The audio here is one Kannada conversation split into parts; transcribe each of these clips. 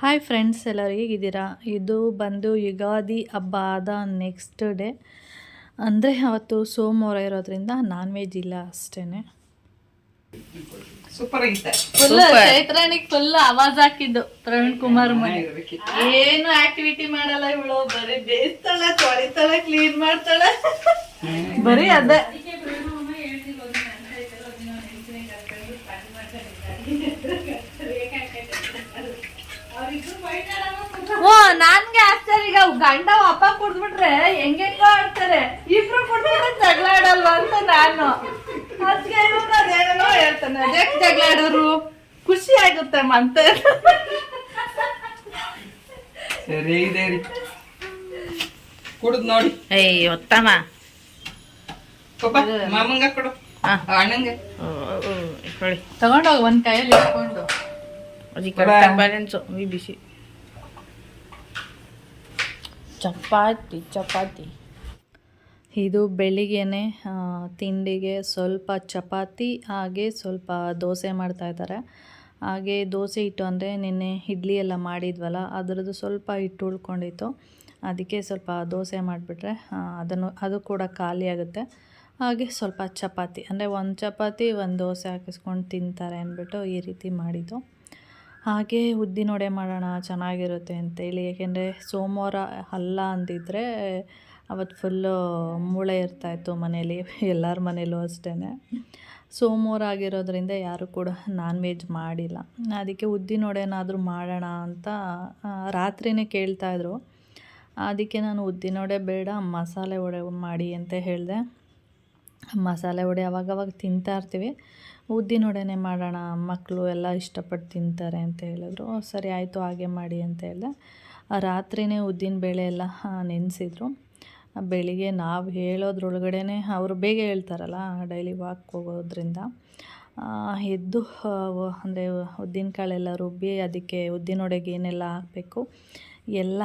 ಹಾಯ್ ಫ್ರೆಂಡ್ಸ್ ಎಲ್ಲರೂ ಹೇಗಿದ್ದೀರಾ? ಇದು ಬಂದು ಯುಗಾದಿ ಹಬ್ಬ ಆದ ನೆಕ್ಸ್ಟ್ ಡೇ ಅಂದರೆ ಅವತ್ತು ಸೋಮವಾರ ಇರೋದ್ರಿಂದ ನಾನ್ ವೆಜ್ ಇಲ್ಲ ಅಷ್ಟೇ ಫುಲ್ ಚೈತ್ರಾಣಿಗೆ ಫುಲ್ ಆವಾಜ್ ಹಾಕಿದ್ದು ಪ್ರವೀಣ್ ಕುಮಾರ್ ಮನೆ. ಏನು ಆಕ್ಟಿವಿಟಿ ಮಾಡಲ್ಲ ಇವಳು. ಬರೀ ಬೇಯಿಸ್ತಾಳೆ ತೊಳಿತಾಳೆ ಕ್ಲೀನ್ ಮಾಡ್ತಾಳೆ. ಬರೀ ಅದೇ. ಓ ನನ್ಗೆ ಆಶ್ಚರ್ಯ ಈಗ ಗಂಡ ಅಪ್ಪ ಕುಡ್ದ್ಬಿಟ್ರೆ ಹೆಂಗೆಂಗೋ ಆಡ್ತಾರೆ. ಇಬ್ರು ಕುಡ್ದ್ಬಿಟ್ರೆ ಜಗಳ ಆಡಲ್ವಾ ಅಂತ ನಾನು. ಅದಕ್ಕೆ ಇವ್ನು ಅದೇನೇನೋ ಹೇಳ್ತಾನೆ ಅದಕ್ಕೆ ಜಗಳ ಆಡೋರು ಖುಷಿ ಆಗುತ್ತೆ ಮಂತ ಸರಿ ಇದೆ ರೀ. ಕುಡ್ದು ನೋಡಿ. ಏಯ್ ಉತ್ತಮ. ಪಾಪ ಮಾಮಂಗ ಕೊಡು. ಅಣ್ಣಂಗೆ. ಇಟ್ಕೊಳ್ಳಿ ತಗೊಂಡೋಗಿ ಒಂದ್ ಕೈಯಲ್ಲಿ ಇಟ್ಕೊಂಡು. ಅದಕ್ಕೆ ಬ್ಯಾಲೆನ್ಸ್ ಈ ಬಿಸಿ ಚಪಾತಿ ಚಪಾತಿ. ಇದು ಬೆಳಿಗ್ಗೆನೆ ತಿಂಡಿಗೆ ಸ್ವಲ್ಪ ಚಪಾತಿ, ಹಾಗೆ ಸ್ವಲ್ಪ ದೋಸೆ ಮಾಡ್ತಾಯಿದ್ದಾರೆ ಹಾಗೆ ದೋಸೆ ಹಿಟ್ಟು ಅಂದರೆ ನಿನ್ನೆ ಇಡ್ಲಿ ಎಲ್ಲ ಮಾಡಿದ್ವಲ್ಲ, ಅದರದ್ದು ಸ್ವಲ್ಪ ಹಿಟ್ಟು ಉಳ್ಕೊಂಡಿತ್ತು. ಅದಕ್ಕೆ ಸ್ವಲ್ಪ ದೋಸೆ ಮಾಡಿಬಿಟ್ರೆ ಅದನ್ನು, ಅದು ಕೂಡ ಖಾಲಿ ಆಗುತ್ತೆ. ಹಾಗೆ ಸ್ವಲ್ಪ ಚಪಾತಿ, ಅಂದರೆ ಒಂದು ಚಪಾತಿ, ಒಂದು ದೋಸೆ ಹಾಕಿಸ್ಕೊಂಡು ತಿಂತಾರೆ ಅಂದ್ಬಿಟ್ಟು ಈ ರೀತಿ ಮಾಡಿದ್ದು. ಹಾಗೆ ಉದ್ದಿನೊಡೆ ಮಾಡೋಣ, ಚೆನ್ನಾಗಿರುತ್ತೆ ಅಂತೇಳಿ. ಏಕೆಂದರೆ ಸೋಮವಾರ ಅಲ್ಲ ಅಂದಿದ್ದರೆ ಅವತ್ತು ಫುಲ್ಲು ಮೂಳೆ ಇರ್ತಾಯಿತ್ತು ಮನೇಲಿ, ಎಲ್ಲರ ಮನೇಲೂ ಅಷ್ಟೇ ಸೋಮವಾರ ಆಗಿರೋದ್ರಿಂದ ಯಾರು ಕೂಡ ನಾನ್ ವೆಜ್ ಮಾಡಿಲ್ಲ. ಅದಕ್ಕೆ ಉದ್ದಿನೊಡೆನಾದರೂ ಮಾಡೋಣ ಅಂತ ರಾತ್ರಿನೇ ಕೇಳ್ತಾಯಿದ್ರು ಅದಕ್ಕೆ ನಾನು ಉದ್ದಿನೊಡೆ ಬೇಡ, ಮಸಾಲೆ ವಡೆ ಮಾಡಿ ಅಂತ ಹೇಳಿದೆ. ಮಸಾಲೆ ವಡೆ ಅವಾಗವಾಗ ತಿಂತಾ ಇರ್ತೀವಿ. ಉದ್ದಿನ ವಡೆನೆ ಮಾಡೋಣ ಮಕ್ಕಳು ಎಲ್ಲ ಇಷ್ಟಪಟ್ಟು ತಿಂತಾರೆ ಅಂತ ಹೇಳಿದ್ರು. ಸರಿ ಆಯಿತು, ಹಾಗೆ ಮಾಡಿ ಅಂತ ಹೇಳಿದೆ. ರಾತ್ರಿನೇ ಉದ್ದಿನ ಬೇಳೆ ಎಲ್ಲ ನೆನೆಸಿದ್ರು. ಬೆಳಿಗ್ಗೆ ನಾವು ಹೇಳೋದ್ರೊಳಗಡೆ ಅವರು ಬೇಗ ಹೇಳ್ತಾರಲ್ಲ ಡೈಲಿ ವಾಕ್ ಹೋಗೋದ್ರಿಂದ. ಎದ್ದು ಅಂದರೆ ಉದ್ದಿನ ಕಾಳೆಲ್ಲ ರುಬ್ಬಿ ಅದಕ್ಕೆ ಉದ್ದಿನ ಒಡೆಗೆ ಏನೆಲ್ಲ ಹಾಕಬೇಕು, ಎಲ್ಲ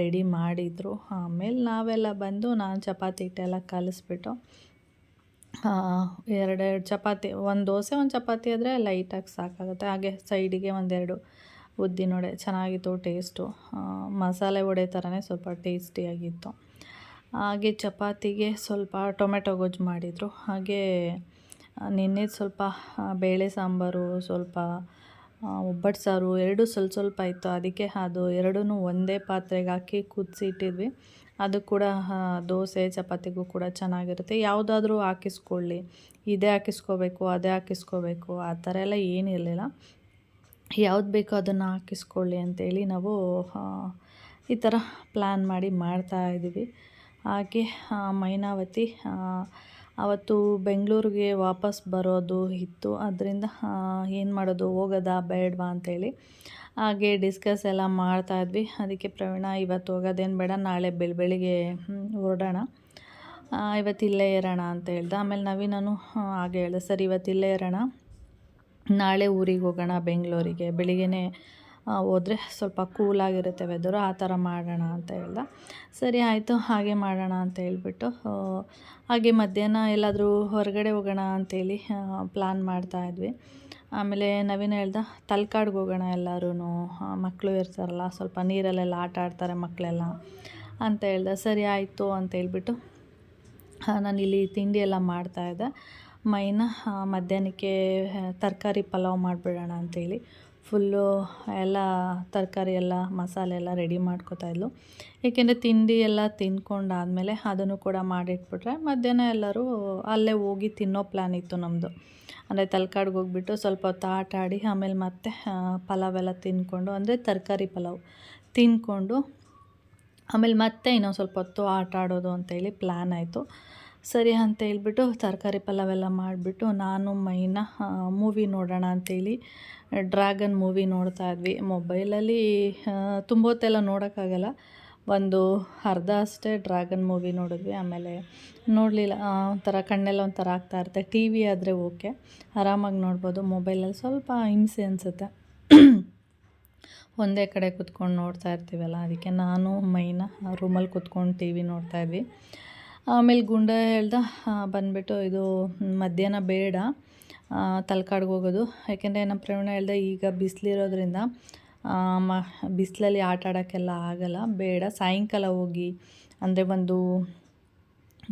ರೆಡಿ ಮಾಡಿದರು. ಆಮೇಲೆ ನಾವೆಲ್ಲ ಬಂದು ನಾನು ಚಪಾತಿ ಹಿಟ್ಟೆಲ್ಲ ಕಲಿಸ್ಬಿಟ್ಟು ಎರಡೆರಡು ಚಪಾತಿ, ಒಂದು ದೋಸೆ, ಒಂದು ಚಪಾತಿ ಆದರೆ ಲೈಟಾಗಿ ಸಾಕಾಗುತ್ತೆ. ಹಾಗೆ ಸೈಡಿಗೆ ಒಂದೆರಡು ಉದ್ದಿನ ವಡೆ ಚೆನ್ನಾಗಿತ್ತು ಟೇಸ್ಟು ಮಸಾಲೆ ವಡೆ ಥರನೇ ಸ್ವಲ್ಪ ಟೇಸ್ಟಿಯಾಗಿತ್ತು ಹಾಗೆ ಚಪಾತಿಗೆ ಸ್ವಲ್ಪ ಟೊಮೆಟೊ ಗೊಜ್ಜು ಮಾಡಿದರು. ಹಾಗೆ ನಿನ್ನೆ ಸ್ವಲ್ಪ ಬೇಳೆ ಸಾಂಬಾರು, ಸ್ವಲ್ಪ ಒಬ್ಬಟ್ಟು ಸಾರು, ಎರಡೂ ಸ್ವಲ್ಪ ಸ್ವಲ್ಪ ಇತ್ತು. ಅದಕ್ಕೆ ಅದು ಎರಡೂ ಒಂದೇ ಪಾತ್ರೆಗೆ ಹಾಕಿ ಕುದಿಸಿ ಇಟ್ಟಿದ್ವಿ ಅದು ಕೂಡ ದೋಸೆ, ಚಪಾತಿಗೂ ಕೂಡ ಚೆನ್ನಾಗಿರುತ್ತೆ. ಯಾವುದಾದ್ರೂ ಹಾಕಿಸ್ಕೊಳ್ಳಿ. ಇದೇ ಹಾಕಿಸ್ಕೋಬೇಕು, ಅದೇ ಹಾಕಿಸ್ಕೋಬೇಕು, ಆ ಥರ ಎಲ್ಲ ಏನಿರಲಿಲ್ಲ ಯಾವ್ದು ಬೇಕೋ ಅದನ್ನು ಹಾಕಿಸ್ಕೊಳ್ಳಿ ಅಂತೇಳಿ ನಾವು ಈ ಥರ ಪ್ಲ್ಯಾನ್ ಮಾಡಿ ಮಾಡ್ತಾ ಇದ್ದೀವಿ. ಹಾಗೆ ಮೈನಾವತಿ ಅವತ್ತು ಬೆಂಗಳೂರಿಗೆ ವಾಪಸ್ ಬರೋದು ಇತ್ತು. ಅದರಿಂದ ಏನು ಮಾಡೋದು? ಹೋಗೋದಾ? ಬೇಡವಾ? ಅಂತೇಳಿ. ಹಾಗೆ ಡಿಸ್ಕಸ್ ಎಲ್ಲ ಮಾಡ್ತಾ ಇದ್ವಿ. ಅದಕ್ಕೆ ಪ್ರವೀಣ ಇವತ್ತು ಹೋಗೋದೇನು ಬೇಡ ನಾಳೆ ಬೆಳ ಬೆಳಿಗ್ಗೆ ಹೊರಡೋಣ. ಆ, ಇವತ್ತು ಇಲ್ಲೇ ಇರೋಣ ಅಂತ ಹೇಳ್ದೆ. ಆಮೇಲೆ ನವೀನನು ಹಾಗೆ ಹೇಳ್ದೆ. ಸರ್ ಇವತ್ತು ಇಲ್ಲೇ ಇರೋಣ. ನಾಳೆ ಊರಿಗೆ ಹೋಗೋಣ ಬೆಂಗಳೂರಿಗೆ. ಬೆಳಿಗ್ಗೆ ಹೋದರೆ ಸ್ವಲ್ಪ ಕೂಲಾಗಿರುತ್ತೆ ವೆದರು ಆ ಥರ ಮಾಡೋಣ ಅಂತ ಹೇಳ್ದ. ಸರಿ ಆಯಿತು. ಹಾಗೆ ಮಾಡೋಣ ಅಂತ ಹೇಳ್ಬಿಟ್ಟು ಹಾಗೆ ಮಧ್ಯಾಹ್ನ ಎಲ್ಲಾದರೂ ಹೊರಗಡೆ ಹೋಗೋಣ ಅಂತೇಳಿ ಪ್ಲ್ಯಾನ್ ಮಾಡ್ತಾಯಿದ್ವಿ ಆಮೇಲೆ ನವೀನ ಹೇಳ್ದ, ತಲ್ಕಾಡ್ಗೆ ಹೋಗೋಣ ಎಲ್ಲರೂ ಮಕ್ಕಳು ಇರ್ತಾರಲ್ಲ, ಸ್ವಲ್ಪ ನೀರಲ್ಲೆಲ್ಲ ಆಟ ಆಡ್ತಾರೆ ಮಕ್ಕಳೆಲ್ಲ ಅಂತ ಹೇಳ್ದ, ಸರಿ ಆಯಿತು ಅಂತ ಹೇಳ್ಬಿಟ್ಟು ನಾನಿಲ್ಲಿ ತಿಂಡಿ ಎಲ್ಲ ಮಾಡ್ತಾಯಿದ್ದೆ ಮೈನ ಮಧ್ಯಾಹ್ನಕ್ಕೆ ತರಕಾರಿ ಪಲಾವ್ ಮಾಡಿಬಿಡೋಣ ಅಂತೇಳಿ ಫುಲ್ಲು ಎಲ್ಲ ತರಕಾರಿ ಎಲ್ಲ, ಮಸಾಲೆ ಎಲ್ಲ ರೆಡಿ ಮಾಡ್ಕೊತಾಯಿದ್ಲು ಏಕೆಂದರೆ ತಿಂಡಿ ಎಲ್ಲ ತಿಂದ್ಕೊಂಡಾದಮೇಲೆ ಅದನ್ನು ಕೂಡ ಮಾಡಿಟ್ಬಿಟ್ರೆ ಮಧ್ಯಾಹ್ನ ಎಲ್ಲರೂ ಅಲ್ಲೇ ಹೋಗಿ ತಿನ್ನೋ ಪ್ಲ್ಯಾನ್ ಇತ್ತು ನಮ್ಮದು ಅಂದರೆ ತಲಕಾಡ್ಗೆ ಹೋಗ್ಬಿಟ್ಟು ಸ್ವಲ್ಪ ಹೊತ್ತು ಆಟ ಆಡಿ ಆಮೇಲೆ ಮತ್ತೆ ಪಲಾವ್ ಎಲ್ಲ ತಿಂದ್ಕೊಂಡು, ಅಂದರೆ ತರಕಾರಿ ಪಲಾವ್ ತಿಂದ್ಕೊಂಡು ಆಮೇಲೆ ಮತ್ತೆ ಇನ್ನೊಂದು ಸ್ವಲ್ಪ ಹೊತ್ತು ಆಟ ಆಡೋದು ಅಂತೇಳಿ ಪ್ಲ್ಯಾನ್ ಆಯಿತು. ಸರಿ ಅಂತ ಹೇಳ್ಬಿಟ್ಟು ತರಕಾರಿ ಪಲಾವೆಲ್ಲ ಮಾಡಿಬಿಟ್ಟು ನಾನು ಮೈನ ಮೂವಿ ನೋಡೋಣ ಅಂತೇಳಿ ಡ್ರ್ಯಾಗನ್ ಮೂವಿ ನೋಡ್ತಾ ಇದ್ವಿ. ಮೊಬೈಲಲ್ಲಿ ತುಂಬ ಹೊತ್ತೆಲ್ಲ ನೋಡೋಕ್ಕಾಗಲ್ಲ. ಒಂದು ಅರ್ಧ ಅಷ್ಟೇ ಡ್ರ್ಯಾಗನ್ ಮೂವಿ ನೋಡಿದ್ವಿ. ಆಮೇಲೆ ನೋಡಲಿಲ್ಲ ಒಂಥರ ಕಣ್ಣೆಲ್ಲ ಒಂಥರ ಆಗ್ತಾ ಇರುತ್ತೆ. ಟಿ ವಿ ಆದರೆ ಓಕೆ. ಆರಾಮಾಗಿ ನೋಡ್ಬೋದು. ಮೊಬೈಲಲ್ಲಿ ಸ್ವಲ್ಪ ಹಿಂಸೆ ಅನಿಸುತ್ತೆ. ಒಂದೇ ಕಡೆ ಕುತ್ಕೊಂಡು ನೋಡ್ತಾ ಇರ್ತೀವಲ್ಲ, ಅದಕ್ಕೆ ನಾನು ಮೈನ ರೂಮಲ್ಲಿ ಕುತ್ಕೊಂಡು ಟಿ ವಿ ನೋಡ್ತಾ ಇದ್ವಿ. ಆಮೇಲೆ ಗುಂಡ ಹೇಳ್ದ ಬಂದುಬಿಟ್ಟು ಇದು ಮಧ್ಯಾಹ್ನ ಬೇಡ ತಲ್ಕಾಡ್ಗೆ ಹೋಗೋದು. ಯಾಕೆಂದರೆ ನಮ್ಮ ಪ್ರವೀಣ ಹೇಳ್ದೆ ಈಗ ಬಿಸಿಲಿರೋದ್ರಿಂದ ಮ ಬಿಸಿಲಲ್ಲಿ ಆಟ ಆಡೋಕ್ಕೆಲ್ಲ ಆಗಲ್ಲ ಬೇಡ. ಸಾಯಂಕಾಲ ಹೋಗಿ ಅಂದರೆ ಒಂದು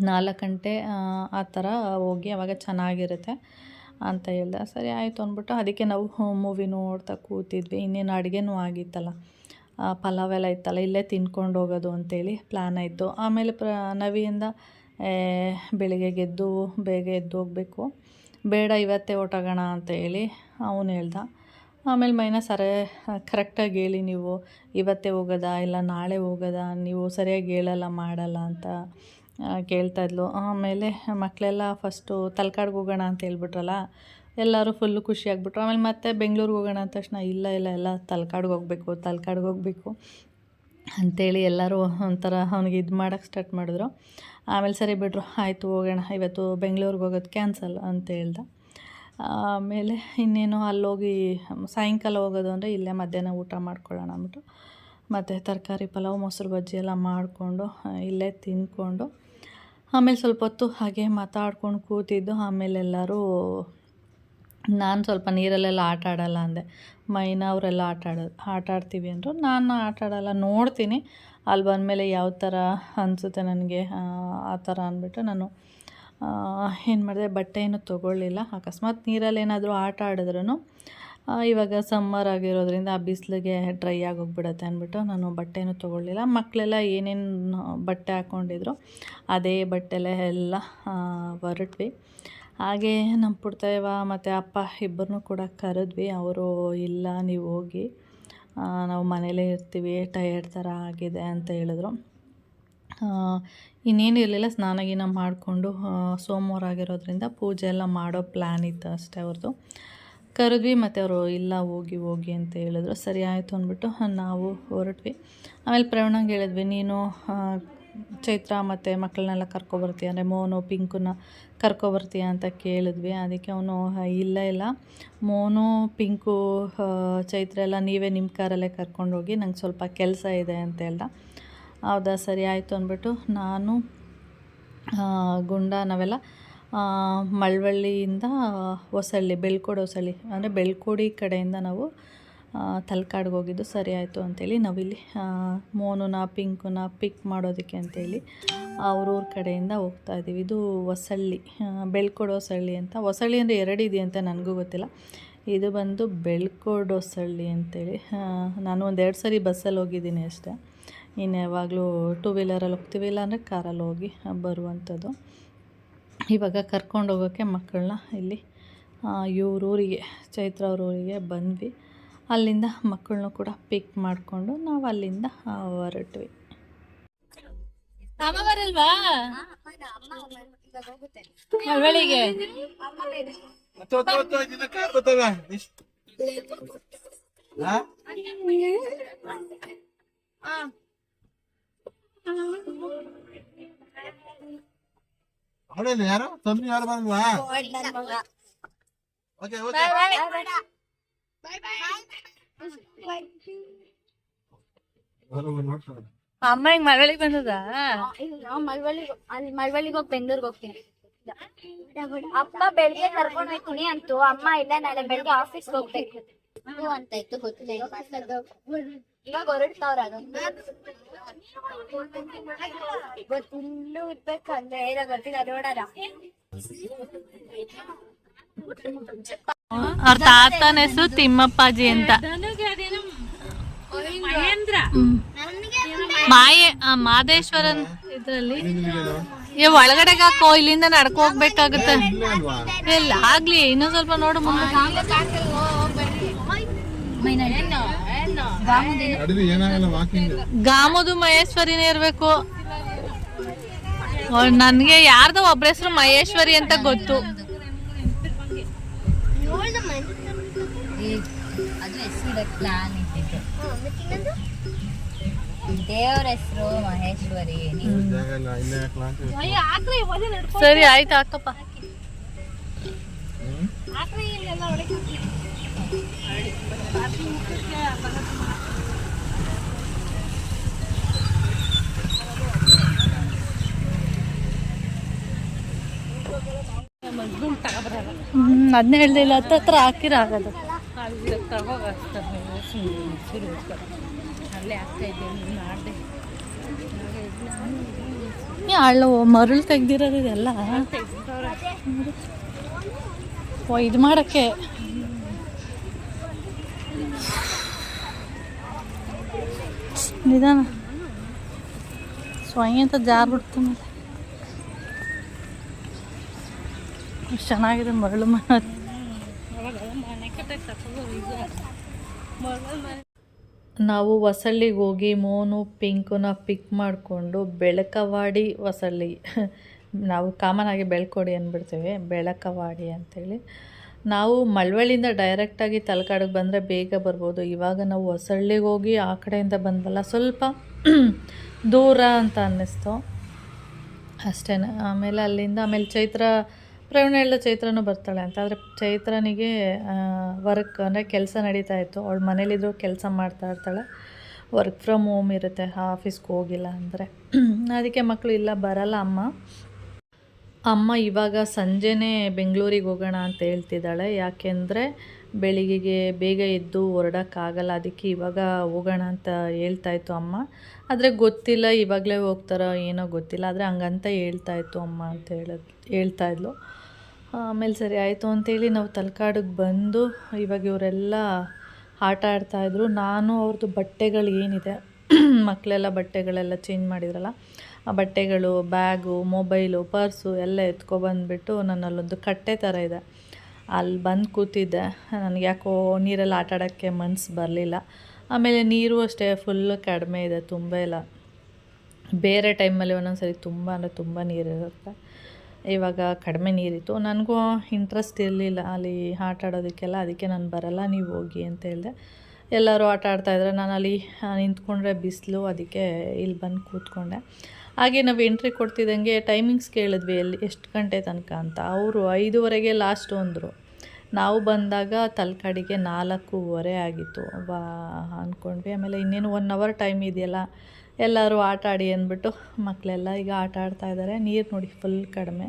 ನಾಲ್ಕು ಗಂಟೆ ಆ, ಥರ ಹೋಗಿ ಅವಾಗ ಚೆನ್ನಾಗಿರುತ್ತೆ ಅಂತ ಹೇಳ್ದೆ. ಸರಿ ಆಯಿತು ಅಂದ್ಬಿಟ್ಟು ಅದಕ್ಕೆ ನಾವು ಮೂವಿ ನೋಡ್ತಾ ಕೂತಿದ್ವಿ. ಇನ್ನೇನು ಅಡುಗೆನೂ ಆಗಿತ್ತಲ್ಲ. ಪಲಾವ್ ಎಲ್ಲ ಇತ್ತಲ್ಲ, ಇಲ್ಲೇ ತಿನ್ಕೊಂಡು ಹೋಗೋದು ಅಂತೇಳಿ ಪ್ಲ್ಯಾನ್ ಆಯಿತು ಆಮೇಲೆ ಪ್ರ, ನವಿಯಿಂದ ಬೆಳಿಗ್ಗೆ ಗೆದ್ದು, ಬೇಗ ಎದ್ದು ಹೋಗಬೇಕು. ಬೇಡ, ಇವತ್ತೇ ಹೊಟ್ಟೋಗೋಣ ಅಂತ ಹೇಳಿ ಅವನು ಹೇಳ್ದ. ಆಮೇಲೆ ಮೈನ ಸರಿ ಕರೆಕ್ಟಾಗಿ ಹೇಳಿ ನೀವು, ಇವತ್ತೇ ಹೋಗೋದಾ, ಇಲ್ಲ ನಾಳೆ ಹೋಗೋದಾ, ನೀವು ಸರಿಯಾಗಿ ಹೇಳಲ್ಲ, ಮಾಡಲ್ಲ ಅಂತ ಕೇಳ್ತಾಯಿದ್ಲು ಆಮೇಲೆ ಮಕ್ಕಳೆಲ್ಲ ಫಸ್ಟು ತಲ್ಕಾಡ್ಗೆ ಹೋಗೋಣ ಅಂತ ಹೇಳ್ಬಿಟ್ರಲ್ಲ ಎಲ್ಲರೂ ಫುಲ್ಲು ಖುಷಿಯಾಗ್ಬಿಟ್ರು ಆಮೇಲೆ ಮತ್ತೆ ಬೆಂಗ್ಳೂರಿಗೆ ಹೋಗೋಣ ಅಂದ ತಕ್ಷಣ ಇಲ್ಲ ಇಲ್ಲ, ಎಲ್ಲ ತಲಕಾಡ್ಗೆ ಹೋಗಬೇಕು ತಲಕಾಡ್ಗೆ ಹೋಗಬೇಕು ಅಂಥೇಳಿ ಎಲ್ಲರೂ ಒಂಥರ ಅವ್ನಿಗೆ ಇದು ಮಾಡೋಕ್ಕೆ ಸ್ಟಾರ್ಟ್ ಮಾಡಿದ್ರು. ಆಮೇಲೆ ಸರಿ ಬಿಡ್ರು, ಆಯಿತು ಹೋಗೋಣ, ಇವತ್ತು ಬೆಂಗಳೂರಿಗೆ ಹೋಗೋದು ಕ್ಯಾನ್ಸಲ್ ಅಂತ ಹೇಳ್ದ. ಆಮೇಲೆ ಇನ್ನೇನು ಅಲ್ಲೋಗಿ ಸಾಯಂಕಾಲ ಹೋಗೋದು ಅಂದರೆ ಇಲ್ಲೇ ಮಧ್ಯಾಹ್ನ ಊಟ ಮಾಡ್ಕೊಳ್ಳೋಣ ಅಂದ್ಬಿಟ್ಟು ಮತ್ತು ತರಕಾರಿ ಪಲಾವ್, ಮೊಸರು ಬಜ್ಜಿ ಎಲ್ಲ ಮಾಡಿಕೊಂಡು ಇಲ್ಲೇ ತಿಂದ್ಕೊಂಡು ಆಮೇಲೆ ಸ್ವಲ್ಪ ಹೊತ್ತು ಹಾಗೆ ಮಾತಾಡ್ಕೊಂಡು ಕೂತಿದ್ದು. ಆಮೇಲೆ ಎಲ್ಲರೂ ನಾನು ಸ್ವಲ್ಪ ನೀರಲ್ಲೆಲ್ಲ ಆಟ ಆಡೋಲ್ಲ ಅಂದೆ. ಮೈನಾ ಅವರೆಲ್ಲ ಆಟ ಆಡೋದು ಆಟ ಆಡ್ತೀವಿ ಅಂದರು. ನಾನು ಆಟ ಆಡೋಲ್ಲ, ನೋಡ್ತೀನಿ. ಅಲ್ಲಿ ಬಂದಮೇಲೆ ಯಾವ ಥರ ಅನಿಸುತ್ತೆ ನನಗೆ, ಆ ಥರ ಅಂದ್ಬಿಟ್ಟು ನಾನು ಏನು ಮಾಡಿದೆ ಬಟ್ಟೆ ಏನು ತೊಗೊಳ್ಳಿಲ್ಲ. ಅಕಸ್ಮಾತ್ ನೀರಲ್ಲಿ ಏನಾದರೂ ಆಟ ಆಡಿದ್ರೂ ಇವಾಗ ಸಮ್ಮರ್ ಆಗಿರೋದ್ರಿಂದ ಆ ಬಿಸಿಲಿಗೆ ಡ್ರೈ ಆಗೋಗ್ಬಿಡತ್ತೆ ಅಂದ್ಬಿಟ್ಟು ನಾನು ಬಟ್ಟೆನೂ ತೊಗೊಳ್ಳಿಲ್ಲ. ಮಕ್ಕಳೆಲ್ಲ ಏನೇನು ಬಟ್ಟೆ ಹಾಕ್ಕೊಂಡಿದ್ರು ಅದೇ ಬಟ್ಟೆಲೆ ಎಲ್ಲ ಹೊರಟ್ವಿ. ಹಾಗೆ ನಮ್ಮ ಪುಡ್ತಾಯವ ಮತ್ತು ಅಪ್ಪ ಇಬ್ಬರನ್ನೂ ಕೂಡ ಕರೆದ್ವಿ. ಅವರು, ಇಲ್ಲ, ನೀವು ಹೋಗಿ ನಾವು ಮನೇಲೇ ಇರ್ತೀವಿ ಟಯರ್ಡ್ ಥರ ಆಗಿದೆ ಅಂತ ಹೇಳಿದ್ರು. ಇನ್ನೇನು ಇರಲಿಲ್ಲ. ಸ್ನಾನ ಗೀನ ಮಾಡಿಕೊಂಡು ಸೋಮವಾರ ಆಗಿರೋದ್ರಿಂದ ಪೂಜೆ ಎಲ್ಲ ಮಾಡೋ ಪ್ಲ್ಯಾನ್ ಇತ್ತು ಅಷ್ಟೇ ಅವ್ರದ್ದು ಕರೆದ್ವಿ ಮತ್ತು ಅವರು, ಇಲ್ಲ, ಹೋಗಿ ಹೋಗಿ ಅಂತ ಹೇಳಿದ್ರು. ಸರಿ ಆಯಿತು ಅಂದ್ಬಿಟ್ಟು ನಾವು ಹೊರಟ್ವಿ. ಆಮೇಲೆ ಪ್ರವಣಂಗೆ ಹೇಳಿದ್ವಿ, ನೀನು ಚೈತ್ರ ಮತ್ತು ಮಕ್ಕಳನ್ನೆಲ್ಲ ಕರ್ಕೊಬರ್ತೀಯ? ಅಂದರೆ, ಮೋನು ಪಿಂಕನ್ನ ಕರ್ಕೊಬರ್ತೀಯ? ಅಂತ ಕೇಳಿದ್ವಿ. ಅದಕ್ಕೆ ಅವನು ಇಲ್ಲ ಇಲ್ಲ. ಮೋನು, ಪಿಂಕು ಚೈತ್ರ ಎಲ್ಲ ನೀವೇ ನಿಮ್ಮ ಕಾರಲ್ಲೇ ಕರ್ಕೊಂಡೋಗಿ ನಂಗೆ ಸ್ವಲ್ಪ ಕೆಲಸ ಇದೆ ಅಂತ ಹೇಳ್ದ ಹೌದಾ, ಸರಿ ಆಯಿತು ಅಂದ್ಬಿಟ್ಟು, ನಾನು ಗುಂಡ ನಾವೆಲ್ಲ ಮಳವಳ್ಳಿಯಿಂದ ಹೊಸಳ್ಳಿ, ಬೆಳ್ಕೋಡು ಹೊಸಳ್ಳಿ, ಅಂದರೆ ಬೆಳ್ಕೋಡಿ ಕಡೆಯಿಂದ ನಾವು ತಲಕಾಡ್ಗೆ ಹೋಗಿದ್ದು. ಸರಿ ಆಯಿತು ಅಂತೇಳಿ ನಾವಿಲ್ಲಿ ಮೋನುನ, ಪಿಂಕುನ ಪಿಕ್ ಮಾಡೋದಕ್ಕೆ ಅಂತೇಳಿ ಅವ್ರೂರ ಕಡೆಯಿಂದ ಹೋಗ್ತಾ ಇದ್ದೀವಿ. ಇದು ಹೊಸಳ್ಳಿ ಬೆಳ್ಕೋಡು ಹೊಸಳ್ಳಿ ಅಂತ. ಹೊಸಳ್ಳಿ ಅಂದರೆ ಎರಡು ಇದೆಯಂತ ನನಗೂ ಗೊತ್ತಿಲ್ಲ. ಇದು ಬಂದು ಬೆಳ್ಕೋಡು ಹೊಸಳ್ಳಿ ಅಂತೇಳಿ. ನಾನು ಒಂದು ಎರಡು ಸರಿ ಬಸ್ಸಲ್ಲಿ ಹೋಗಿದ್ದೀನಿ ಅಷ್ಟೇ. ಇನ್ನು ಯಾವಾಗಲೂ ಟೂ ವೀಲರಲ್ಲಿ ಹೋಗ್ತೀವಿ ಇಲ್ಲ ಅಂದರೆ ಕಾರಲ್ಲಿ ಹೋಗಿ ಬರುವಂಥದ್ದು ಇವಾಗ ಕರ್ಕೊಂಡು ಹೋಗೋಕ್ಕೆ ಮಕ್ಕಳನ್ನ ಇಲ್ಲಿ ಇವ್ರೂರಿಗೆ ಚೈತ್ರ ಅವ್ರ ಊರಿಗೆ ಬಂದ್ವಿ. ಅಲ್ಲಿಂದ ಮಕ್ಕಳನ್ನೂ ಕೂಡ ಪಿಕ್ ಮಾಡಿಕೊಂಡು ನಾವು ಅಲ್ಲಿಂದ ಹೊರಟ್ವಿ. ಅಮ್ಮ ಬರಲ್ವಾ? ಮಳವಳ್ಳಿಗೆ. ಅವಳಿಲ್ಲ ಯಾರು? ತಮ್ಮಿ ಯಾರು ಬಂದ್ವಾ ಓಕೆ ಓಕೆ ಅಮ್ಮ ಹಿಂಗ್ ಮಳವಳ್ಳಿಗೆ ಬಂದದ? ನಾವು ಮಳವಳ್ಳಿಗೆ ಅಲ್ಲಿ ಮಳವಳ್ಳಿಗೆ ಹೋಗಿ ಬೆಂಗಳೂರಿಗೆ ಹೋಗ್ತೀನಿ. ಅಪ್ಪ ಬೆಳಿಗ್ಗೆ ಕರ್ಕೊಂಡು ಹೋಯ್ತೀನಿ ಅಂತು ಅಮ್ಮ ಇಲ್ಲ ನಾಳೆ ಬೆಳಿಗ್ಗೆ ಆಫೀಸ್ಗೆ ಹೋಗ್ಬೇಕು. ಅಂತ ಇತ್ತು ಗೊತ್ತಿಲ್ಲ. ಇವಾಗ ಹೊರಡ್ತಾವ್ರ ಅದು ಗೊತ್ತಿಲ್ಲೂ ಇರ್ಬೇಕಂದ್ರೆ ಏನೋ ಗೊತ್ತಿಲ್ಲ ನೋಡೋಣ. ಅವ್ರ ತಾತನ ಹೆಸರು ತಿಮ್ಮಪ್ಪಾಜಿ ಅಂತ. ಮಾಯೆ ಮಾದೇಶ್ವರನ್ ಇದ್ರಲ್ಲಿ. ಏ ಒಳಗಡೆ ಹಾಕೋ ಇಲ್ಲಿಂದ ನಡ್ಕೊ ಹೋಗ್ಬೇಕಾಗುತ್ತೆ. ಇಲ್ಲ ಆಗ್ಲಿ ಇನ್ನೊಂದ್ ಸ್ವಲ್ಪ ನೋಡು ಮುಂದೆ. ಗಾಮದು ಮಹೇಶ್ವರಿನೇ ಇರ್ಬೇಕು. ನನ್ಗೆ ಯಾರ್ದೋ ಒಬ್ರ ಹೆಸರು ಮಹೇಶ್ವರಿ ಅಂತ ಗೊತ್ತು. ದೇವ್ರ ಹೆಸರು ಮಹೇಶ್ವರಿ. ಸರಿ ಆಯ್ತು ಹಾಕಪ್ಪ. ಹ್ಮ್ ಅದನ್ನೇ ಹೇಳ್ದೆ ಇಲ್ಲ ಹತ್ರ ಹಾಕಿರ ಆಗೋದು ಅಲ್ಲ ಮರಳು ತೆಗ್ದಿರೋದು ಇದೆಲ್ಲ? ಓ, ಇದು ಮಾಡೋಕ್ಕೆ. ನಿಧಾನ. ಸ್ವಯಂ ಅಂತ ಜಾರ್ ಮತ್ತೆ. ಮೇಲೆ ಎಷ್ಟ್ ಚೆನ್ನಾಗಿದೆ ಮರಳು ಮನೆ. ನಾವು ಹೊಸಳ್ಳಿಗೆ ಹೋಗಿ ಮೋನು, ಪಿಂಕುನ ಪಿಕ್ ಮಾಡಿಕೊಂಡು ಬೆಳಕವಾಡಿ ಹೊಸಳ್ಳಿ. ನಾವು ಕಾಮನ್ ಆಗಿ ಬೆಳ್ಕೊಡಿ ಅಂದ್ಬಿಡ್ತೀವಿ ಬೆಳಕವಾಡಿ ಅಂತೇಳಿ. ನಾವು ಮಳವಳ್ಳಿಯಿಂದ ಡೈರೆಕ್ಟಾಗಿ ತಲಕಾಡಿಗೆ ಬಂದರೆ ಬೇಗ ಬರ್ಬೋದು. ಇವಾಗ ನಾವು ಹೊಸಳ್ಳಿಗೆ ಹೋಗಿ ಆ ಕಡೆಯಿಂದ ಬಂದಲ್ಲ ಸ್ವಲ್ಪ ದೂರ ಅಂತ ಅನ್ನಿಸ್ತು. ಅಷ್ಟೇ ಆಮೇಲೆ ಅಲ್ಲಿಂದ, ಆಮೇಲೆ ಚೈತ್ರ ಪ್ರವೀಣ ಹೇಳ್ದ ಚೈತ್ರನೂ ಬರ್ತಾಳೆ ಅಂತ. ಆದರೆ ಚೈತ್ರನಿಗೆ ವರ್ಕ್ ಅಂದರೆ ಕೆಲಸ ನಡೀತಾ ಇತ್ತು. ಅವಳು ಮನೇಲಿದ್ರು ಕೆಲಸ ಮಾಡ್ತಾ ಇರ್ತಾಳೆ. ವರ್ಕ್ ಫ್ರಮ್ ಹೋಮ್ ಇರುತ್ತೆ ಆಫೀಸ್ಗೆ ಹೋಗಿಲ್ಲ ಅಂದರೆ. ಅದಕ್ಕೆ ಮಕ್ಕಳು ಇಲ್ಲ, ಬರಲ್ಲ ಅಮ್ಮ. ಅಮ್ಮ ಇವಾಗ ಸಂಜೆನೇ ಬೆಂಗಳೂರಿಗೆ ಹೋಗೋಣ ಅಂತ ಹೇಳ್ತಿದ್ದಾಳೆ. ಯಾಕೆಂದರೆ ಬೆಳಿಗ್ಗೆಗೆ ಬೇಗ ಎದ್ದು ಹೊರಡೋಕ್ಕಾಗಲ್ಲ. ಅದಕ್ಕೆ ಇವಾಗ ಹೋಗೋಣ ಅಂತ ಹೇಳ್ತಾಯಿತ್ತು ಅಮ್ಮ. ಆದರೆ ಗೊತ್ತಿಲ್ಲ, ಇವಾಗಲೇ ಹೋಗ್ತಾರೋ ಏನೋ ಗೊತ್ತಿಲ್ಲ. ಆದರೆ ಹಂಗಂತ ಹೇಳ್ತಾ ಇತ್ತು ಅಮ್ಮ ಅಂತ ಹೇಳ್ತಾ ಇದ್ಲು. ಆಮೇಲೆ ಸರಿ ಆಯಿತು ಅಂತೇಳಿ ನಾವು ತಲಕಾಡಿಗೆ ಬಂದು ಇವಾಗ ಇವರೆಲ್ಲ ಆಟ ಆಡ್ತಾಯಿದ್ರು ನಾನು ಅವ್ರದ್ದು ಬಟ್ಟೆಗಳು ಏನಿದೆ ಮಕ್ಕಳೆಲ್ಲ ಬಟ್ಟೆಗಳೆಲ್ಲ ಚೇಂಜ್ ಮಾಡಿದ್ರಲ್ಲ, ಆ ಬಟ್ಟೆಗಳು ಬ್ಯಾಗು ಮೊಬೈಲು ಪರ್ಸು ಎಲ್ಲ ಎತ್ಕೊಬಂದ್ಬಿಟ್ಟು ನನ್ನಲ್ಲೊಂದು ಕಟ್ಟೆ ಥರ ಇದೆ. ಅಲ್ಲಿ ಬಂದು ಕೂತಿದ್ದೆ. ನನಗೆ ಯಾಕೋ ನೀರಲ್ಲಿ ಆಟ ಆಡೋಕ್ಕೆ ಮನ್ಸು ಬರಲಿಲ್ಲ. ಆಮೇಲೆ ನೀರು ಅಷ್ಟೇ ಫುಲ್ಲು ಕಡಿಮೆ ಇದೆ ತುಂಬ ಇಲ್ಲ ಬೇರೆ ಟೈಮಲ್ಲಿ ಒಂದೊಂದು ಸರಿ ತುಂಬ ಅಂದರೆ ತುಂಬ ನೀರಿರುತ್ತೆ. ಇವಾಗ ಕಡಿಮೆ ನೀರಿತ್ತು. ನನಗೂ ಇಂಟ್ರೆಸ್ಟ್ ಇರಲಿಲ್ಲ ಅಲ್ಲಿ ಆಟ ಆಡೋದಕ್ಕೆಲ್ಲ, ಅದಕ್ಕೆ ನಾನು ಬರಲ್ಲ, ನೀವು ಹೋಗಿ ಅಂತ ಹೇಳಿದೆ. ಎಲ್ಲರೂ ಆಟ ಆಡ್ತಾಯಿದ್ರೆ ನಾನು ಅಲ್ಲಿ ನಿಂತ್ಕೊಂಡ್ರೆ ಬಿಸಿಲು, ಅದಕ್ಕೆ ಇಲ್ಲಿ ಬಂದು ಕೂತ್ಕೊಂಡೆ. ಹಾಗೆ ನಾವು ಎಂಟ್ರಿ ಕೊಡ್ತಿದ್ದಂಗೆ ಟೈಮಿಂಗ್ಸ್ ಕೇಳಿದ್ವಿ, ಎಲ್ಲಿ, ಎಷ್ಟು ಗಂಟೆ ತನಕ ಅಂತ. ಅವರು ಐದುವರೆಗೆ ಲಾಸ್ಟು ಅಂದರು. ನಾವು ಬಂದಾಗ ತಲಕಾಡಿಗೆ ನಾಲ್ಕೂವರೆ ಆಗಿತ್ತು ಬಾ ಅಂದ್ಕೊಂಡ್ವಿ ಆಮೇಲೆ ಇನ್ನೇನು ಒನ್ ಅವರ್ ಟೈಮ್ ಇದೆಯಲ್ಲ ಎಲ್ಲರೂ ಆಟ ಆಡಿ ಅಂದ್ಬಿಟ್ಟು ಮಕ್ಕಳೆಲ್ಲ ಈಗ ಆಟ ಆಡ್ತಾ ಇದ್ದಾರೆ. ನೀರು ನೋಡಿ ಫುಲ್ ಕಡಿಮೆ.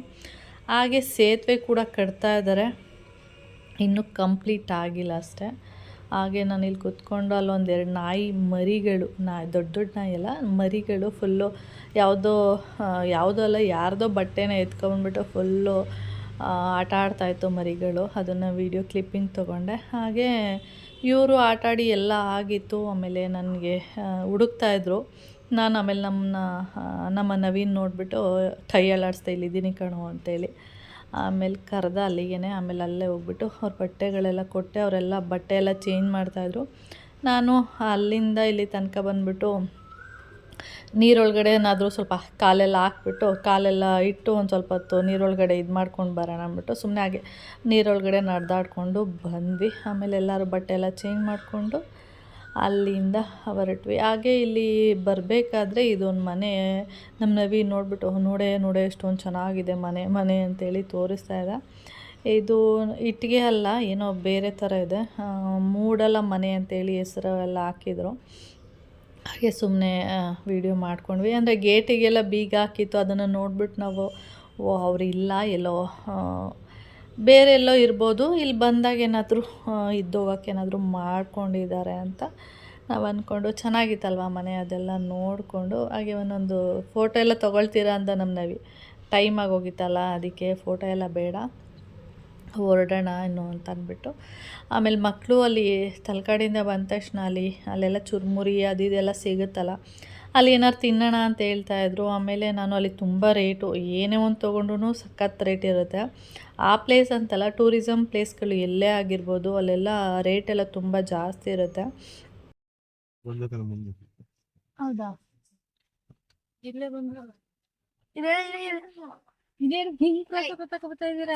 ಹಾಗೆ ಸೇತುವೆ ಕೂಡ ಕಟ್ತಾ ಇದ್ದಾರೆ. ಇನ್ನೂ ಕಂಪ್ಲೀಟ್ ಆಗಿಲ್ಲ ಅಷ್ಟೇ. ಹಾಗೆ ನಾನು ಇಲ್ಲಿ ಕೂತ್ಕೊಂಡು ಅಲ್ಲೊಂದೆರಡು ನಾಯಿ ಮರಿಗಳು, ನಾಯಿ, ದೊಡ್ಡ ದೊಡ್ಡ ನಾಯಿ ಎಲ್ಲ ಮರಿಗಳು ಫುಲ್ಲು ಯಾವುದೋ ಯಾವುದೋ ಅಲ್ಲ, ಯಾರ್ದೋ ಬಟ್ಟೆನ ಎತ್ಕೊಂಡ್ಬಿಟ್ಟು ಫುಲ್ಲು ಆಟ ಆಡ್ತಾಯಿತ್ತು ಮರಿಗಳು. ಅದನ್ನು ವೀಡಿಯೋ ಕ್ಲಿಪ್ಪಿಂಗ್ ತೊಗೊಂಡೆ. ಹಾಗೆ ಇವರು ಆಟಾಡಿ ಎಲ್ಲ ಆಗಿತ್ತು. ಆಮೇಲೆ ನನಗೆ ಹುಡುಕ್ತಾಯಿದ್ರು ನಾನು ಆಮೇಲೆ ನಮ್ಮನ್ನ ನಮ್ಮ ನವೀನ್ ನೋಡಿಬಿಟ್ಟು ಕೈ ಅಲ್ಲಾಡಿಸ್ತಾ ಇಲ್ಲಿದ್ದೀನಿ ಕಣೋ ಅಂತೇಳಿ. ಆಮೇಲೆ ಕರೆದ ಅಲ್ಲಿಗೆ ಆಮೇಲೆ ಅಲ್ಲೇ ಹೋಗ್ಬಿಟ್ಟು ಅವ್ರ ಬಟ್ಟೆಗಳೆಲ್ಲ ಕೊಟ್ಟೆ, ಅವರೆಲ್ಲ ಬಟ್ಟೆ ಎಲ್ಲ ಚೇಂಜ್ ಮಾಡ್ತಾಯಿದ್ರು ನಾನು ಅಲ್ಲಿಂದ ಇಲ್ಲಿ ತನಕ ಬಂದುಬಿಟ್ಟು ನೀರೊಳಗಡೆ ಏನಾದರೂ ಸ್ವಲ್ಪ ಕಾಲೆಲ್ಲ ಹಾಕ್ಬಿಟ್ಟು, ಕಾಲೆಲ್ಲ ಇಟ್ಟು ಒಂದು ಸ್ವಲ್ಪ ಹೊತ್ತು ನೀರೊಳಗಡೆ ಇದು ಮಾಡ್ಕೊಂಡು ಬರೋಣ ಅಂದ್ಬಿಟ್ಟು ಸುಮ್ಮನೆ ಹಾಗೆ ನೀರೊಳಗಡೆ ನಡೆದಾಡಿಕೊಂಡು ಬಂದ್ವಿ. ಆಮೇಲೆ ಎಲ್ಲರೂ ಬಟ್ಟೆ ಎಲ್ಲ ಚೇಂಜ್ ಮಾಡಿಕೊಂಡು ಅಲ್ಲಿಂದ ಹೊರಟ್ವಿ. ಹಾಗೆ ಇಲ್ಲಿ ಬರಬೇಕಾದ್ರೆ ಇದೊಂದು ಮನೆ. ನಮ್ಮ ನವಿ ನೋಡಿಬಿಟ್ಟು ನೋಡೆ ನೋಡೆ, ಎಷ್ಟೊಂದು ಚೆನ್ನಾಗಿದೆ ಮನೆ ಮನೆ ಅಂತೇಳಿ ತೋರಿಸ್ತಾ ಇದೆ. ಇದು ಇಟ್ಟಿಗೆ ಅಲ್ಲ, ಏನೋ ಬೇರೆ ಥರ ಇದೆ. ಮೂಡಲ್ಲ ಮೂಡಲ ಮನೆ ಅಂತೇಳಿ ಹೆಸರು ಎಲ್ಲ ಹಾಕಿದ್ರು. ಹಾಗೆ ಸುಮ್ಮನೆ ವೀಡಿಯೋ ಮಾಡ್ಕೊಂಡ್ವಿ. ಅಂದರೆ ಗೇಟಿಗೆಲ್ಲ ಬೀಗ ಹಾಕಿತ್ತು, ಅದನ್ನು ನೋಡ್ಬಿಟ್ಟು ನಾವು ಓ ಅವ್ರು ಇಲ್ಲ, ಎಲ್ಲೋ ಬೇರೆ ಎಲ್ಲೋ ಇರ್ಬೋದು. ಇಲ್ಲಿ ಬಂದಾಗ ಏನಾದರೂ ಇದ್ದೋಗಕ್ಕೆ ಏನಾದರೂ ಮಾಡ್ಕೊಂಡಿದ್ದಾರೆ ಅಂತ ನಾವು ಅಂದ್ಕೊಂಡು ಚೆನ್ನಾಗಿತ್ತಲ್ವ ಮನೆ ಅದೆಲ್ಲ ನೋಡಿಕೊಂಡು. ಹಾಗೆ ಒಂದೊಂದು ಫೋಟೋ ಎಲ್ಲ ತೊಗೊಳ್ತೀರಾ ಅಂತ ನಮ್ಮ ನವಿ ಟೈಮ್ ಆಗೋಗಿತ್ತಲ್ಲ, ಅದಕ್ಕೆ ಫೋಟೋ ಎಲ್ಲ ಬೇಡ, ಹೊರಡೋಣ ಇನ್ನು ಅಂತ ಅಂದ್ಬಿಟ್ಟು. ಆಮೇಲೆ ಮಕ್ಕಳು ಅಲ್ಲಿ ತಲಕಾಡಿಂದ ಬಂದ ತಕ್ಷಣ ಅಲ್ಲಿ ಅಲ್ಲೆಲ್ಲ ಚುರುಮುರಿ ಅದು ಇದೆಲ್ಲ ಸಿಗುತ್ತಲ್ಲ ಅಲ್ಲಿ ಏನಾರು ತಿನ್ನೋಣ ಅಂತ ಹೇಳ್ತಾ ಇದ್ರು. ಆಮೇಲೆ ನಾನು ಅಲ್ಲಿ ತುಂಬ ರೇಟು ಏನೇ ಒಂದು ತೊಗೊಂಡ್ರು ಸಖತ್ ರೇಟ್ ಇರುತ್ತೆ. ಆ ಪ್ಲೇಸ್ ಅಂತಲ್ಲ ಟೂರಿಸಮ್ ಪ್ಲೇಸ್ಗಳು ಎಲ್ಲೇ ಆಗಿರ್ಬೋದು ಅಲ್ಲೆಲ್ಲ ರೇಟ್ ಎಲ್ಲ ತುಂಬ ಜಾಸ್ತಿ ಇರುತ್ತೆ. ಹೌದಾ? ಇಲ್ಲೇ ಇದೇನು ಹಿಂಗ್ ಬರ್ತಾ ಇದ್ದೀರಾ?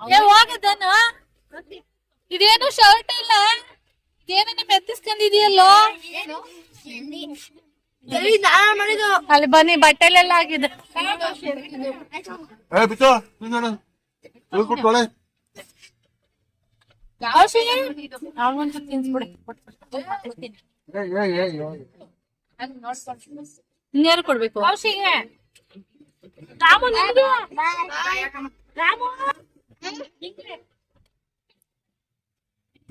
ಹೋಗದನು ಇದೇನು ಶರ್ಟ್ ಇಲ್ಲ? ಏನನ್ನ ಮೆತ್ತಿಸ್ಕೊಂಡಿದ್ಯಲ್ಲೋ ಅಲ್ಲಿ ಬನ್ನಿ ಬಟ್ಟೆಲೆಲ್ಲ ಆಗಿದೆ ಅವನಂತೂ ತಿನ್ಸ್ಬಿಡಿ. ಏ ಏ ಏ ಏ.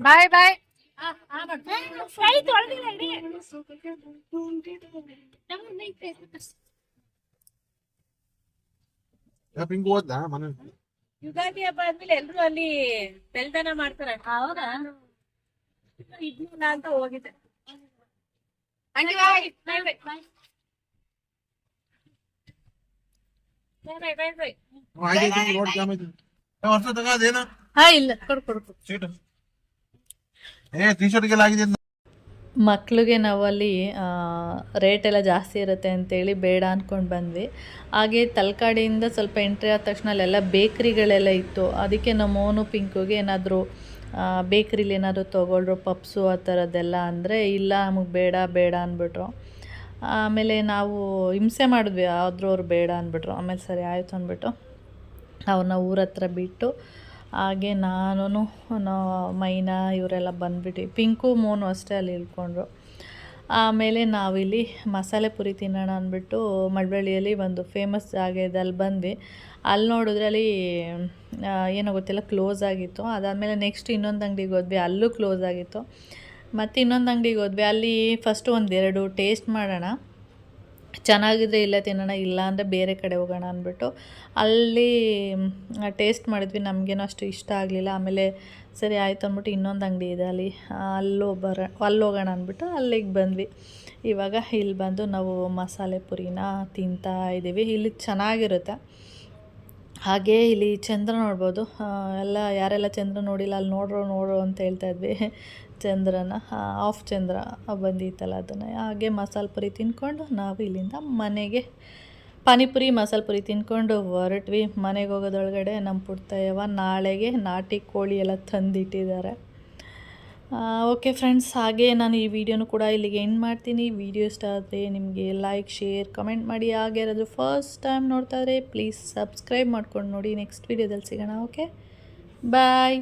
ಬಾಯ್ ಬಾಯ್. ಫ್ರೈ ಹೋದ್ಲಾ ಮನೆ? ಯುಗಾದಿ ಹಬ್ಬ ಆದ್ಮೇಲೆ ಎಲ್ರು ಅಲ್ಲಿ ಬೆಲ್ದನ ಮಾಡ್ತಾರೆ. ಹೌದಾ? ನಾ ಅಂತ ಹೋಗಿದ್ದೆ. ಬಾಯ್ ಬಾಯ್. ಬಾಯ್ ಬಾಯ್ ಬಾಯ್. ಬಾಯ್ ಬಾಯ್ ಬಾಯ್ ವರ್ಷ ತಗ ಅದೇನ? ಹಾ ಇಲ್ಲ ಕೊಡು ಕೊಡು ಕೊಡು. ಸೀಟ್ ಏ ಟಿ ಶರ್ಟ್ಗೆಲ್ಲ ಆಗಿದೆ ಅಂತ. ಮಕ್ಳಿಗೆ ನಾವಲ್ಲಿ ರೇಟ್ ಎಲ್ಲ ಜಾಸ್ತಿ ಇರುತ್ತೆ ಅಂತೇಳಿ ಬೇಡ ಅನ್ಕೊಂಡು ಬಂದ್ವಿ. ಹಾಗೆ ತಲಕಾಡಿಯಿಂದ ಸ್ವಲ್ಪ ಎಂಟ್ರಿ ಆದ ತಕ್ಷಣ ಅಲ್ಲೆಲ್ಲ ಬೇಕ್ರಿಗಳೆಲ್ಲ ಇತ್ತು. ಅದಕ್ಕೆ ನಮ್ಮ ಓನು ಪಿಂಕುಗೆ ಏನಾದರೂ ಬೇಕ್ರಿಲಿ ಏನಾದರೂ ತೊಗೊಳ್ರು ಪಪ್ಸು ಆ ಥರದ್ದೆಲ್ಲ ಅಂದರೆ ಇಲ್ಲ ನಮಗೆ ಬೇಡ ಬೇಡ ಅಂದ್ಬಿಟ್ರು ಆಮೇಲೆ ನಾವು ಹಿಂಸೆ ಮಾಡಿದ್ವಿ ಆದರೂ ಅವ್ರು ಬೇಡ ಅಂದ್ಬಿಟ್ರು ಆಮೇಲೆ ಸರಿ ಆಯಿತು ಅಂದ್ಬಿಟ್ಟು ಅವ್ರನ್ನ ಊರ ಹತ್ರ ಬಿಟ್ಟು, ಹಾಗೆ ನಾನು ಮೈನಾ ಇವರೆಲ್ಲ ಬಂದುಬಿಟ್ಟು ಪಿಂಕು, ಮೋನು ಅಷ್ಟೇ ಅಲ್ಲಿ ಇಳ್ಕೊಂಡ್ರು. ಆಮೇಲೆ ನಾವಿಲ್ಲಿ ಮಸಾಲೆ ಪುರಿ ತಿನ್ನೋಣ ಅಂದ್ಬಿಟ್ಟು ಮಳವಳ್ಳಿಯಲ್ಲಿ ಒಂದು ಫೇಮಸ್ ಜಾಗ ಇದೆ ಅಲ್ಲಿ ಬಂದ್ವಿ. ಅಲ್ಲಿ ನೋಡಿದ್ರೆ ಅಲ್ಲಿ ಏನೋ ಗೊತ್ತಿಲ್ಲ ಕ್ಲೋಸ್ ಆಗಿತ್ತು. ಅದಾದಮೇಲೆ ನೆಕ್ಸ್ಟ್ ಇನ್ನೊಂದು ಅಂಗಡಿಗೆ ಹೋದ್ವಿ, ಅಲ್ಲೂ ಕ್ಲೋಸ್ ಆಗಿತ್ತು. ಮತ್ತು ಇನ್ನೊಂದು ಅಂಗಡಿಗೆ ಹೋದ್ವಿ, ಅಲ್ಲಿ ಫಸ್ಟು ಒಂದೆರಡು ಟೇಸ್ಟ್ ಮಾಡೋಣ. ಚೆನ್ನಾಗಿದ್ರೆ ಇಲ್ಲ ತಿನ್ನೋಣ, ಇಲ್ಲ ಅಂದರೆ ಬೇರೆ ಕಡೆ ಹೋಗೋಣ ಅಂದ್ಬಿಟ್ಟು ಅಲ್ಲಿ ಟೇಸ್ಟ್ ಮಾಡಿದ್ವಿ. ನಮಗೇನೋ ಅಷ್ಟು ಇಷ್ಟ ಆಗಲಿಲ್ಲ. ಆಮೇಲೆ ಸರಿ ಆಯಿತು ಅಂದ್ಬಿಟ್ಟು ಇನ್ನೊಂದು ಅಂಗಡಿ ಇದೆ ಅಲ್ಲಿ. ಅಲ್ಲೋ ಬರ, ಅಲ್ಲಿ ಹೋಗೋಣ ಅಂದ್ಬಿಟ್ಟು ಅಲ್ಲಿಗೆ ಬಂದ್ವಿ. ಇವಾಗ ಇಲ್ಲಿ ಬಂದು ನಾವು ಮಸಾಲೆ ಪುರಿನ ತಿಂತಾ ಇದ್ದೀವಿ. ಇಲ್ಲಿ ಚೆನ್ನಾಗಿರುತ್ತೆ. ಹಾಗೆ ಇಲ್ಲಿ ಚಂದ್ರ ನೋಡ್ಬೋದು. ಎಲ್ಲ ಯಾರೆಲ್ಲ ಚಂದ್ರ ನೋಡಿಲ್ಲ, ಅಲ್ಲಿ ನೋಡ್ರೋ ನೋಡ್ರೋ ಅಂತ ಹೇಳ್ತಾ ಇದ್ವಿ. ಚಂದ್ರನ ಆಫ್ ಚಂದ್ರ ಬಂದಿತ್ತಲ್ಲ ಅದನ್ನು. ಹಾಗೆ ಮಸಾಲೆ ಪುರಿ ತಿಂದ್ಕೊಂಡು ನಾವು ಇಲ್ಲಿಂದ ಮನೆಗೆ ಪಾನಿಪುರಿ, ಮಸಾಲೆ ಪುರಿ ತಿಂದ್ಕೊಂಡು ಹೊರಟ್ವಿ. ಮನೆಗೆ ಹೋಗೋದೊಳಗಡೆ ನಮ್ಮ ಪುಡ್ತಾಯವ ನಾಳೆಗೆ ನಾಟಿ ಕೋಳಿ ಎಲ್ಲ ತಂದಿಟ್ಟಿದ್ದಾರೆ. ಓಕೆ ಫ್ರೆಂಡ್ಸ್ ಹಾಗೆ ನಾನು ಈ ವಿಡಿಯೋನು ಕೂಡ ಇಲ್ಲಿಗೆ ಎಂಡ್ ಮಾಡ್ತೀನಿ. ವಿಡಿಯೋ ಇಷ್ಟ ಆದರೆ ನಿಮಗೆ ಲೈಕ್ ಶೇರ್ ಕಮೆಂಟ್ ಮಾಡಿ. ಹಾಗೆ ಯಾರಾದರೂ ಫಸ್ಟ್ ಟೈಮ್ ನೋಡ್ತಾ ಇದ್ರೆ ಪ್ಲೀಸ್ ಸಬ್ಸ್ಕ್ರೈಬ್ ಮಾಡ್ಕೊಂಡು ನೋಡಿ. ನೆಕ್ಸ್ಟ್ ವಿಡಿಯೋದಲ್ಲಿ ಸಿಗೋಣ ಓಕೆ ಬಾಯ್